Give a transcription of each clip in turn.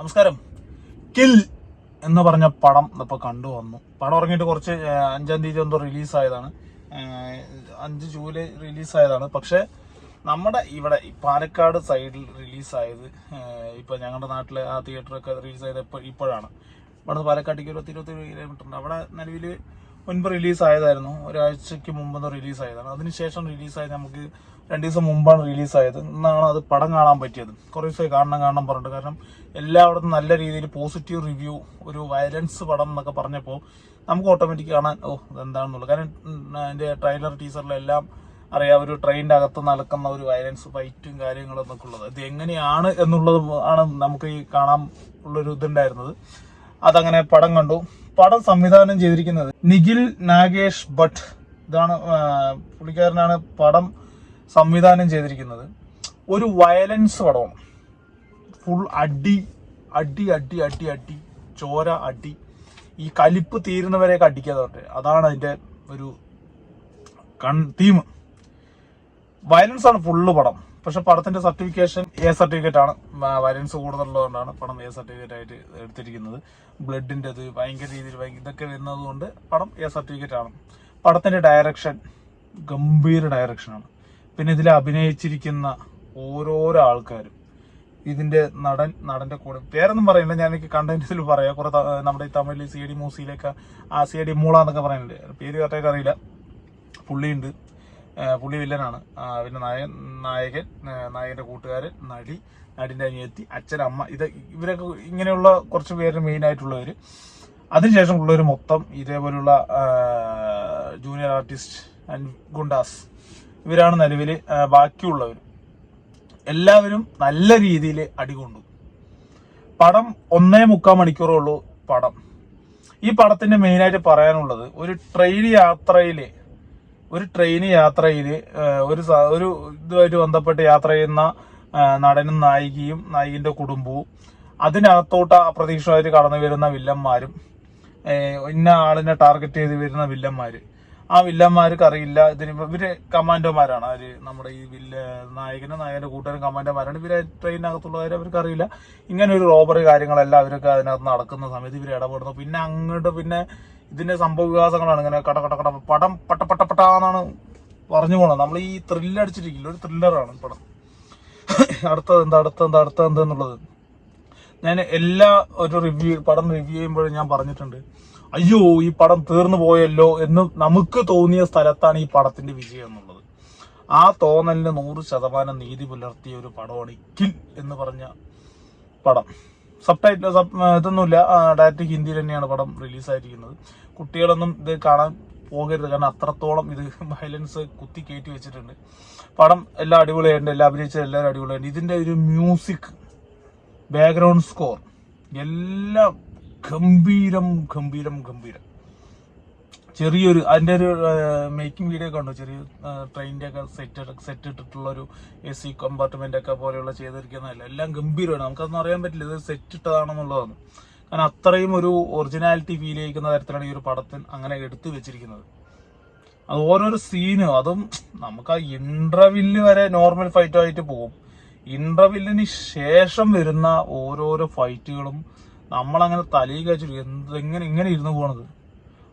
നമസ്കാരം. കിൽ എന്ന് പറഞ്ഞ പടം ഇപ്പൊ കണ്ടു വന്നു പടം ഇറങ്ങിയിട്ട് കുറച്ച് അഞ്ചാം തീയതി എന്തോ റിലീസായതാണ്. അഞ്ച് ജൂലൈ റിലീസായതാണ്. പക്ഷെ നമ്മുടെ ഇവിടെ പാലക്കാട് സൈഡിൽ റിലീസായത് ഇപ്പൊ ഞങ്ങളുടെ നാട്ടിലെ ആ തിയേറ്ററൊക്കെ റിലീസ് ആയത് ഇപ്പോൾ ഇപ്പോഴാണ്. ഇവിടെ പാലക്കാട്ടേക്ക് ഒരു ഇരുപത്തി കിലോമീറ്റർ ഉണ്ട് അവിടെ നിലവിൽ മുൻപ് റിലീസായതായിരുന്നു. ഒരാഴ്ചക്ക് മുമ്പ് റിലീസായതാണ്. അതിനുശേഷം റിലീസായത് നമുക്ക് രണ്ട് ദിവസം മുമ്പാണ് റിലീസായത് ഇന്നാണ് അത് പടം കാണാൻ പറ്റിയത്. കുറേ ദിവസമായി കാണണം കാണണം പറഞ്ഞിട്ട്. കാരണം എല്ലായിടത്തും നല്ല രീതിയിൽ പോസിറ്റീവ് റിവ്യൂ ഒരു വയലൻസ് പടം എന്നൊക്കെ പറഞ്ഞപ്പോൾ നമുക്ക് ഓട്ടോമാറ്റിക് കാണാൻ ഓ ഇതെന്താണെന്നുള്ളത്. കാരണം അതിന്റെ ട്രെയിലർ ടീസറിലെല്ലാം അറിയാം. ഒരു ട്രെയിനിന്റെ അകത്ത് നടക്കുന്ന ഒരു വയലൻസ് ഫൈറ്റും കാര്യങ്ങളും എന്നൊക്കെ ഉള്ളത്. ഇത് എങ്ങനെയാണ് എന്നുള്ളത് ആണ് നമുക്ക് ഈ കാണാൻ ഉള്ളൊരു ഇതുണ്ടായിരുന്നത്. അതങ്ങനെ പടം കണ്ടു. പടം സംവിധാനം ചെയ്തിരിക്കുന്നത് നിഖിൽ നാഗേഷ് ഭട്ട്. ഇതാണ് പുള്ളിക്കാരനാണ് പടം സംവിധാനം ചെയ്തിരിക്കുന്നത് ഒരു വയലൻസ് പടമാണ്. ഫുൾ അടി അടി അടി അടി അടി ചോര അടി. ഈ കലിപ്പ് തീരുന്നവരെയൊക്കെ അടിക്കാതെ അതാണ് അതിന്റെ ഒരു കൺ തീം വയലൻസ് ആണ് ഫുള്ള് പടം. പക്ഷെ പടത്തിന്റെ സർട്ടിഫിക്കേഷൻ എ സർട്ടിഫിക്കറ്റ് ആണ്. വയലൻസ് കൂടുതലുള്ളതുകൊണ്ടാണ് പടം എ സർട്ടിഫിക്കറ്റ് ആയിട്ട് എടുത്തിരിക്കുന്നത്. ബ്ലഡിന്റെ ഇത് ഭയങ്കര രീതിയിൽ ഭയങ്കര ഇതൊക്കെ വരുന്നത് കൊണ്ട് പടം എ സർട്ടിഫിക്കറ്റ് ആണ്. പടത്തിന്റെ ഡയറക്ഷൻ ഗംഭീര ഡയറക്ഷനാണ് പിന്നെ ഇതിൽ അഭിനയിച്ചിരിക്കുന്ന ഓരോരോ ആൾക്കാരും. ഇതിന്റെ നടൻ നടന്റെ കൂടെ. പേരൊന്നും പറയില്ല ഞാൻ എനിക്ക് കണ്ടന്റിൽ പറയാം. കുറെ നമ്മുടെ ഈ തമിഴിൽ സി ഡി മൂസിയിലൊക്കെ ആ സി ഡി മൂള എന്നൊക്കെ പറയുന്നുണ്ട്. പേര് കറക്റ്റായിട്ട് അറിയില്ല. പുള്ളിയുണ്ട്. പുള്ളി വില്ലനാണ്. പിന്നെ നായകൻ നായകൻ നായകന്റെ കൂട്ടുകാരൻ നടി നടിന്റെ അനിയത്തി അച്ഛൻ അമ്മ. ഇത് ഇവരൊക്കെ ഇങ്ങനെയുള്ള കുറച്ച് പേര് മെയിൻ ആയിട്ടുള്ളവർ അതിനുശേഷം ഉള്ളവർ മൊത്തം ഇതേപോലുള്ള ജൂനിയർ ആർട്ടിസ്റ്റ് ആൻഡ് ഗുണ്ടാസ് ഇവരാണ് നിലവിൽ ബാക്കിയുള്ളവർ എല്ലാവരും നല്ല രീതിയിൽ അടികൊണ്ടു പടം ഒന്നേ മുക്കാൽ മണിക്കൂറുള്ളൂ പടം. ഈ പടത്തിന്റെ മെയിനായിട്ട് പറയാനുള്ളത് ഒരു ട്രെയിൻ യാത്രയിൽ ഒരു ട്രെയിൻ യാത്രയിൽ ഒരു ഒരു ഇതുമായിട്ട് ബന്ധപ്പെട്ട് യാത്ര ചെയ്യുന്ന നടനും നായികയും നായികന്റെ കുടുംബവും അതിനകത്തോട്ട് അപ്രതീക്ഷിതമായിട്ട് കടന്നു വരുന്ന വില്ലന്മാരും ഇന്ന ആളിനെ ടാർഗറ്റ് ചെയ്ത് വരുന്ന വില്ലന്മാര് ആ വില്ലന്മാർക്ക് അറിയില്ല. ഇതിന് ഇവർ കമാൻഡോമാരാണ്. അവർ നമ്മുടെ ഈ വില്ല നായകനും നായകന്റെ കൂട്ടുകാരും കമാൻഡോമാരാണ്. ഇവർ ട്രെയിനകത്തുള്ളവരെ അവർക്ക് അറിയില്ല. ഇങ്ങനെ ഒരു റോബറി കാര്യങ്ങളെല്ലാം അവർക്ക് അതിനകത്ത് നടക്കുന്ന സമയത്ത് ഇവർ ഇടപെടുന്നു. പിന്നെ അങ്ങോട്ട് പിന്നെ ഇതിന്റെ സംഭവ വികാസങ്ങളാണ്. ഇങ്ങനെ കട കട കട പടം പട്ട പട്ട പട്ടാന്നാണ് പറഞ്ഞു പോണത്. നമ്മൾ ഈ ത്രില്ല് അടിച്ചിരിക്കില്ല ഒരു ത്രില്ലറാണ് പടം. അടുത്തത് എന്താ? അടുത്ത എന്താ? അടുത്തത് എന്തെന്നുള്ളത് ഞാൻ എല്ലാ ഒരു റിവ്യൂ പടം റിവ്യൂ ചെയ്യുമ്പോഴും ഞാൻ പറഞ്ഞിട്ടുണ്ട്. അയ്യോ ഈ പടം തീർന്നു പോയല്ലോ എന്ന് നമുക്ക് തോന്നിയ സ്ഥലത്താണ് ഈ പടത്തിന്റെ വിജയം എന്നുള്ളത്. ആ തോന്നലിന് നൂറ് ശതമാനം നീതി പുലർത്തിയ ഒരു പടമാണ് കിൽ എന്ന് പറഞ്ഞ പടം. സബ് ടൈറ്റിൽ സബ് ഇതൊന്നുമില്ല. ഡയറക്റ്റ് ഹിന്ദിയിൽ തന്നെയാണ് പടം റിലീസായിരിക്കുന്നത്. കുട്ടികളൊന്നും ഇത് കാണാൻ പോകരുത്. കാരണം അത്രത്തോളം ഇത് വയലൻസ് കുത്തി കയറ്റി വെച്ചിട്ടുണ്ട്. പടം എല്ലാം അടിപൊളിയായിട്ടുണ്ട്. എല്ലാം അഭിനയിച്ച എല്ലാവരും അടിപൊളിയായിട്ടുണ്ട്. ഇതിന്റെ ഒരു മ്യൂസിക് ബാക്ക്ഗ്രൗണ്ട് സ്കോർ എല്ലാം ഗംഭീരം ഗംഭീരം ഗംഭീരം. ചെറിയൊരു അതിന്റെ ഒരു മേക്കിംഗ് വീഡിയോ ഒക്കെ ഉണ്ടോ ചെറിയ ട്രെയിനിന്റെ ഒക്കെ സെറ്റ് സെറ്റ് ഇട്ടിട്ടുള്ള ഒരു എ സി കമ്പാർട്ട്മെന്റ് ഒക്കെ പോലെയുള്ള ചെയ്തിരിക്കുന്നതല്ല? എല്ലാം ഗംഭീരമാണ്. നമുക്കതൊന്നും അറിയാൻ പറ്റില്ല. ഇത് സെറ്റ് ഇട്ടതാണെന്നുള്ളതാണ്. കാരണം അത്രയും ഒരു ഒറിജിനാലിറ്റി ഫീൽ ചെയ്യിക്കുന്ന തരത്തിലാണ് ഈ ഒരു പടത്തിൽ അങ്ങനെ എടുത്തു വെച്ചിരിക്കുന്നത്. അത് ഓരോരോ സീനും അതും നമുക്ക് ആ ഇന്റർവില്ല് വരെ നോർമൽ ഫൈറ്റായിട്ട് പോകും. ഇന്റർവില്ലിന് ശേഷം വരുന്ന ഓരോരോ ഫൈറ്റുകളും നമ്മളങ്ങനെ തലയിൽ കഴിച്ചിട്ട് എന്ത് എങ്ങനെ ഇങ്ങനെ ഇരുന്ന് പോണത്.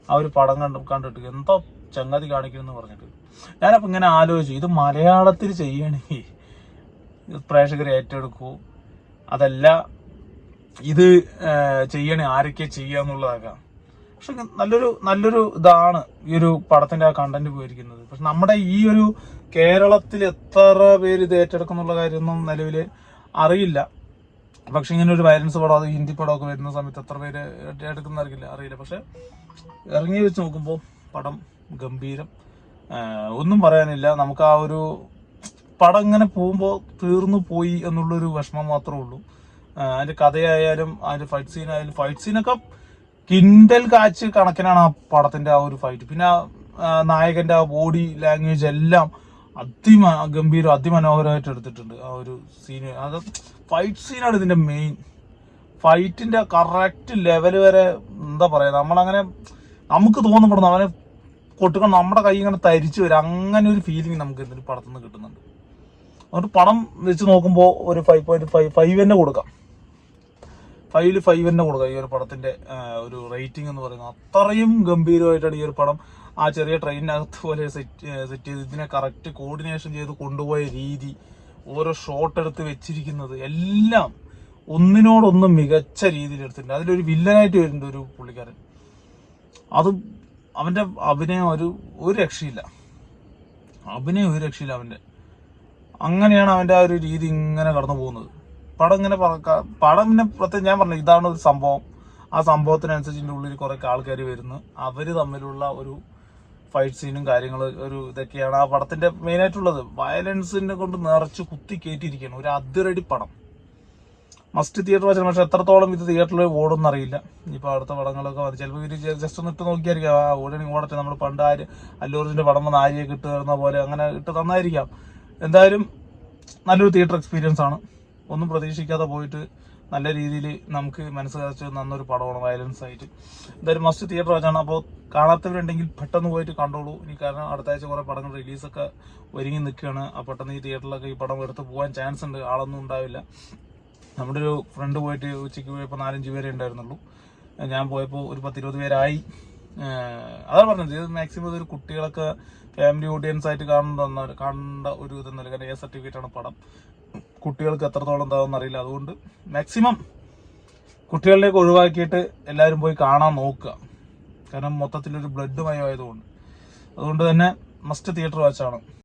ആ ഒരു പടം കണ്ട് കണ്ടിട്ട് എന്തോ ചങ്ങാതി കാണിക്കണമെന്ന് പറഞ്ഞിട്ട്. ഞാനപ്പോൾ ഇങ്ങനെ ആലോചിച്ചു. ഇത് മലയാളത്തിൽ ചെയ്യണമെങ്കിൽ പ്രേക്ഷകർ ഏറ്റെടുക്കൂ. അതല്ല ഇത് ചെയ്യണ ആരൊക്കെ ചെയ്യാന്നുള്ളതൊക്കെ പക്ഷെ നല്ലൊരു നല്ലൊരു ഇതാണ് ഈ ഒരു പടത്തിന്റെ ആ കണ്ടന്റ് പോയിരിക്കുന്നത്. പക്ഷെ നമ്മുടെ ഈ ഒരു കേരളത്തിൽ എത്ര പേര് ഇത് ഏറ്റെടുക്കുന്നുള്ള കാര്യമൊന്നും നിലവിൽ അറിയില്ല. പക്ഷെ ഇങ്ങനെ ഒരു വയലൻസ് പടം അത് ഹിന്ദി പടമൊക്കെ വരുന്ന സമയത്ത് എത്ര പേര് എടുക്കുന്ന അറിയില്ല അറിയില്ല. പക്ഷെ ഇറങ്ങി വെച്ച് നോക്കുമ്പോൾ പടം ഗംഭീരം. ഒന്നും പറയാനില്ല. നമുക്ക് ആ ഒരു പടം ഇങ്ങനെ പോകുമ്പോൾ തീർന്നു പോയി എന്നുള്ളൊരു വിഷമം മാത്രമേ ഉള്ളൂ. അതിന്റെ കഥയായാലും അതിന്റെ ഫൈറ്റ് സീൻ ആയാലും ഫൈറ്റ് സീനൊക്കെ കിൻഡൽ കാച്ച് കണക്കിനാണ് ആ പടത്തിന്റെ ആ ഒരു ഫൈറ്റ് പിന്നെ നായകന്റെ ആ ബോഡി ലാംഗ്വേജ് എല്ലാം അതിമ ഗംഭീരം അതിമനോഹരമായിട്ട് എടുത്തിട്ടുണ്ട് ആ ഒരു സീന് അത് ഫൈറ്റ് സീനാണ് ഇതിന്റെ മെയിൻ ഫൈറ്റിന്റെ കറക്റ്റ് ലെവൽ വരെ എന്താ പറയാ നമ്മളങ്ങനെ നമുക്ക് തോന്നപ്പെടുന്നു അവനെ കൊട്ടുകൾ നമ്മുടെ കൈ ഇങ്ങനെ തരിച്ചു വരും. അങ്ങനെ ഒരു ഫീലിംഗ് നമുക്ക് ഇതിന് പടത്തു നിന്ന് കിട്ടുന്നുണ്ട്. അതുകൊണ്ട് പണം വെച്ച് നോക്കുമ്പോൾ ഒരു ഫൈവ് പോയിന്റ് ഫൈവ് ഫൈവ് തന്നെ കൊടുക്കാം. ഫൈവിൽ ഫൈവ് തന്നെ കൊടുക്കാം ഈ ഒരു പടത്തിന്റെ ഒരു റേറ്റിംഗ് എന്ന് പറയുന്നത്. അത്രയും ഗംഭീരമായിട്ടാണ് ഈ ഒരു പടം ആ ചെറിയ ട്രെയിനിനകത്ത് പോലെ സെറ്റ് സെറ്റ് ചെയ്ത് ഇതിനെ കറക്റ്റ് കോർഡിനേഷൻ ചെയ്ത് കൊണ്ടുപോയ രീതി ഓരോ ഷോട്ട് എടുത്ത് വെച്ചിരിക്കുന്നത് എല്ലാം ഒന്നിനോടൊന്ന് മികച്ച രീതിയിൽ എടുത്തിട്ടുണ്ട്. അതിലൊരു വില്ലനായിട്ട് വരുന്നുണ്ട് ഒരു പുള്ളിക്കാരൻ. അത് അവന്റെ അഭിനയം ഒരു ഒരു രക്ഷയില്ല. അഭിനയം ഒരു രക്ഷയില്ല അവന്റെ അങ്ങനെയാണ് അവന്റെ ആ ഒരു രീതി ഇങ്ങനെ കടന്നു പോകുന്നത്. പടം ഇങ്ങനെ പടം പിന്നെ പ്രത്യേകം ഞാൻ പറഞ്ഞു ഇതാണ് ഒരു സംഭവം. ആ സംഭവത്തിനനുസരിച്ച് ഉള്ളിൽ കുറേ ആൾക്കാർ വരുന്നു. അവർ തമ്മിലുള്ള ഒരു ഫൈറ്റ് സീനും കാര്യങ്ങൾ ഒരു ഇതൊക്കെയാണ് ആ പടത്തിന്റെ മെയിൻ ആയിട്ടുള്ളത്. വയലൻസിനെ കൊണ്ട് നിറച്ച് കുത്തി കയറ്റിയിരിക്കുകയാണ് ഒരു അതിരടി പടം. മസ്റ്റ് തിയേറ്റർ വെച്ചാൽ പക്ഷെ എത്രത്തോളം ഇത് തിയേറ്ററിൽ ഓടുമെന്ന് അറിയില്ല. ഇനിയിപ്പോൾ അടുത്ത പടങ്ങളൊക്കെ വന്ന് ചിലപ്പോൾ ഇവർ ജസ്റ്റ് ഒന്ന് ഇട്ട് നോക്കിയായിരിക്കാം. ആ ഓടണി ഓടട്ടെ. നമ്മൾ പണ്ട് ആര് അല്ലൂറിന്റെ പടം വന്ന് ആര്യയൊക്കെ ഇട്ട് തരുന്ന പോലെ അങ്ങനെ ഇട്ട് തന്നായിരിക്കാം. എന്തായാലും നല്ലൊരു തിയേറ്റർ എക്സ്പീരിയൻസ് ആണ്. ഒന്നും പ്രതീക്ഷിക്കാതെ പോയിട്ട് നല്ല രീതിയിൽ നമുക്ക് മനസ്സ് കരച്ച് നന്നൊരു പടമാണ് വയലൻസ് ആയിട്ട്. എന്തായാലും മസ്റ്റ് തിയേറ്റർ വെച്ചാണ്. അപ്പോൾ കാണാത്തവരുണ്ടെങ്കിൽ പെട്ടെന്ന് പോയിട്ട് കണ്ടോളൂ. ഇനി കാരണം അടുത്ത ആഴ്ച കുറേ പടങ്ങൾ റിലീസൊക്കെ ഒരുങ്ങി നിൽക്കുകയാണ്. ആ പെട്ടെന്ന് ഈ തിയേറ്ററിലൊക്കെ ഈ പടം എടുത്ത് പോകാൻ ചാൻസ് ഉണ്ട്. ആളൊന്നും ഉണ്ടാവില്ല. നമ്മുടെ ഒരു ഫ്രണ്ട് പോയിട്ട് ഉച്ചയ്ക്ക് പോയപ്പോൾ നാലഞ്ച് പേരെ ഉണ്ടായിരുന്നുള്ളൂ. ഞാൻ പോയപ്പോൾ ഒരു പത്തിരുപത് പേരായി. അതാണ് പറഞ്ഞത്. ഇത് മാക്സിമം ഇതൊരു കുട്ടികളൊക്കെ ഫാമിലി ഓഡിയൻസ് ആയിട്ട് കാണുന്ന കാണേണ്ട ഒരു ഇതെന്നല്ല കാരണം എ സർട്ടിഫിക്കറ്റ് ആണ് പടം. കുട്ടികൾക്ക് എത്രത്തോളം എന്താണെന്ന് അറിയില്ല അതുകൊണ്ട് മാക്സിമം കുട്ടികളിലേക്ക് ഒഴിവാക്കിയിട്ട് എല്ലാവരും പോയി കാണാൻ നോക്കുക. കാരണം മൊത്തത്തിലൊരു ബ്ലഡ് മയമായതുകൊണ്ട്. അതുകൊണ്ട് തന്നെ മസ്റ്റ് തിയേറ്റർ വാച്ചാണ്